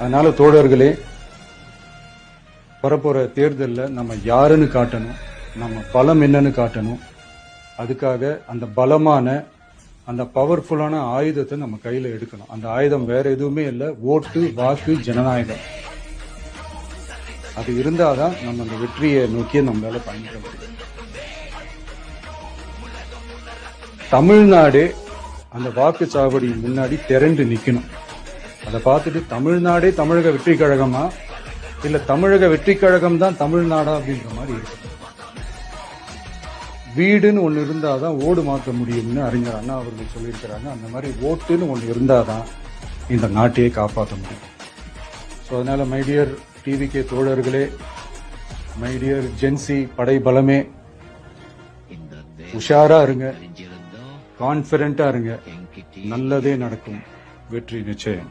அதனால தோழர்களே வரப்போற தேர்தலில் நம்ம யாருன்னு காட்டணும் நம்ம பலம் என்னன்னு காட்டணும். அதுக்காக அந்த பலமான அந்த பவர்ஃபுல்லான ஆயுதத்தை நம்ம கையில எடுக்கணும். அந்த ஆயுதம் வேற எதுவுமே இல்லை ஓட்டு வாக்கு ஜனநாயகம். அது இருந்தாதான் நம்ம அந்த வெற்றியை நோக்கி நம்மளால பயணிக்க முடியும். தமிழ்நாடு அந்த வாக்குச்சாவடி முன்னாடி திரண்டு நிற்கணும் அதை பார்த்துட்டு தமிழ்நாடே தமிழக வெற்றி கழகமா இல்ல தமிழக வெற்றி கழகம் தான் தமிழ்நாடா அப்படின்ற மாதிரி இருக்கு. வீடுன்னு ஒண்ணு இருந்தாதான் ஓடு மாற்ற முடியும்னு அறிஞர் அண்ணா அவர்கள் சொல்லியிருக்கிறாங்க. அந்த மாதிரி ஓட்டுன்னு ஒண்ணு இருந்தாதான் இந்த நாட்டையே காப்பாற்ற முடியும். ஸோ அதனால மைடியர் டிவிகே தோழர்களே மைடியர் ஜென்சி படை பலமே உஷாரா இருங்க கான்பிடண்டா இருங்க. நல்லதே நடக்கும். வெற்றி நிச்சயம்.